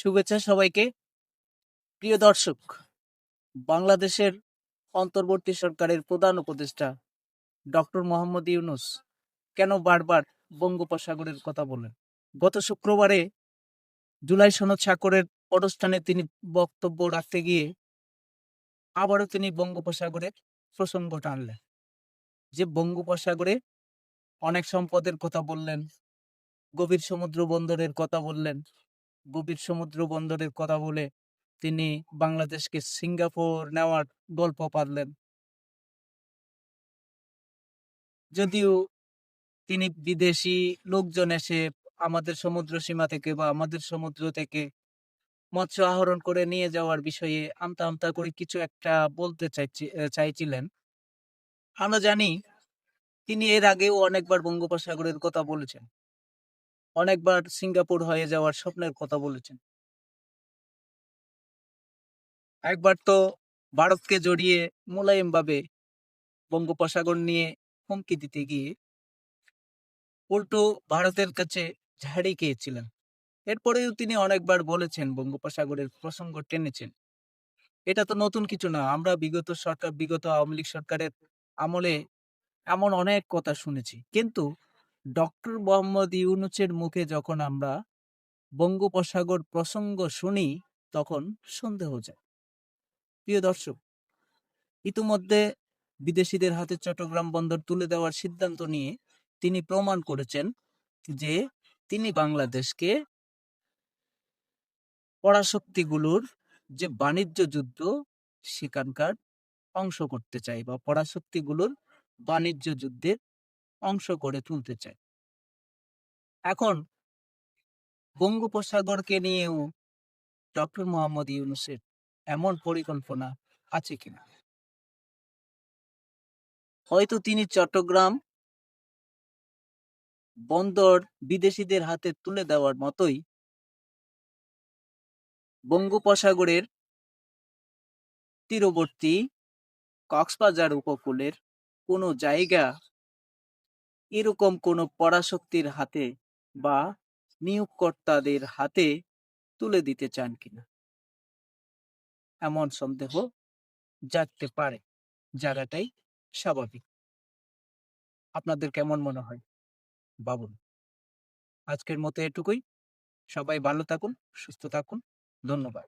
শুভেচ্ছা সবাইকে। প্রিয় দর্শক, বাংলাদেশের অন্তর্বর্তী সরকারের প্রধান উপদেষ্টা ডক্টর মোহাম্মদ ইউনুস কেন বারবার বঙ্গোপসাগরের কথা বলেন? গত শুক্রবারে জুলাই সনদ সাগরের অনুষ্ঠানে তিনি বক্তব্য রাখতে গিয়ে আবারও তিনি বঙ্গোপসাগরের প্রসঙ্গ টানলেন যে বঙ্গোপসাগরে অনেক সম্পদের কথা বললেন, গভীর সমুদ্র বন্দরের কথা বললেন গভীর সমুদ্র বন্দরের কথা বলে তিনি বাংলাদেশকে সিঙ্গাপুর নেওয়ার গল্প পারলেন যদিও তিনি বিদেশি লোকজন এসে আমাদের সমুদ্র সীমা থেকে বা আমাদের সমুদ্র থেকে মৎস্য আহরণ করে নিয়ে যাওয়ার বিষয়ে আমতা আমতা করে কিছু একটা বলতে চাইছি চাইছিলেন। আমরা জানি তিনি এর আগেও অনেকবার বঙ্গোপসাগরের কথা বলেছেন। অনেকবার সিঙ্গাপুর হয়ে যাওয়ার স্বপ্নের কথা বলেছেন। একবার তো ভারতকে জড়িয়ে মোলায়েম ভাবে বঙ্গোপসাগর নিয়ে হুমকি দিতে গিয়ে উল্টো ভারতের কাছে ঝাড়ি খেয়েছিলেন। এরপরেও তিনি অনেকবার বলেছেন বঙ্গোপসাগরের প্রসঙ্গ টেনেছেন। এটা তো নতুন কিছু না, আমরা বিগত সরকার, বিগত আওয়ামী লীগ সরকারের আমলে এমন অনেক কথা শুনেছি। কিন্তু ডক্টর মোহাম্মদ ইউনুসের মুখে যখন আমরা বঙ্গোপসাগর প্রসঙ্গ শুনি, তখন সন্দেহ যায়। প্রিয় দর্শক, ইতিমধ্যে বিদেশিদের হাতে চট্টগ্রাম বন্দর তুলে দেওয়ার সিদ্ধান্ত নিয়ে তিনি প্রমাণ করেছেন যে তিনি বাংলাদেশকে পরাশক্তিগুলোর যে বাণিজ্য যুদ্ধ, সেখানকার অংশ করতে চাই বা পরাশক্তিগুলোর বাণিজ্য যুদ্ধের অংশ করে তুলতে চায়। এখন বঙ্গোপসাগরকে নিয়েও ডক্টর মোহাম্মদ ইউনুসের এমন পরিকল্পনা আছে কিনা? হয়তো তিনি চট্টগ্রাম বন্দর বিদেশিদের হাতে তুলে দেওয়ার মতোই বঙ্গোপসাগরের তীরবর্তী কক্সবাজার উপকূলের কোনো জায়গা এরকম কোনো পরাশক্তির হাতে বা নিয়োগকর্তাদের হাতে তুলে দিতে চান কিনা এমন সন্দেহ জাগতে পারে। জায়গাটাই স্বাভাবিক। আপনাদের কেমন মনে হয়? বাবুন আজকের মতো এটুকুই। সবাই ভালো থাকুন, সুস্থ থাকুন। ধন্যবাদ।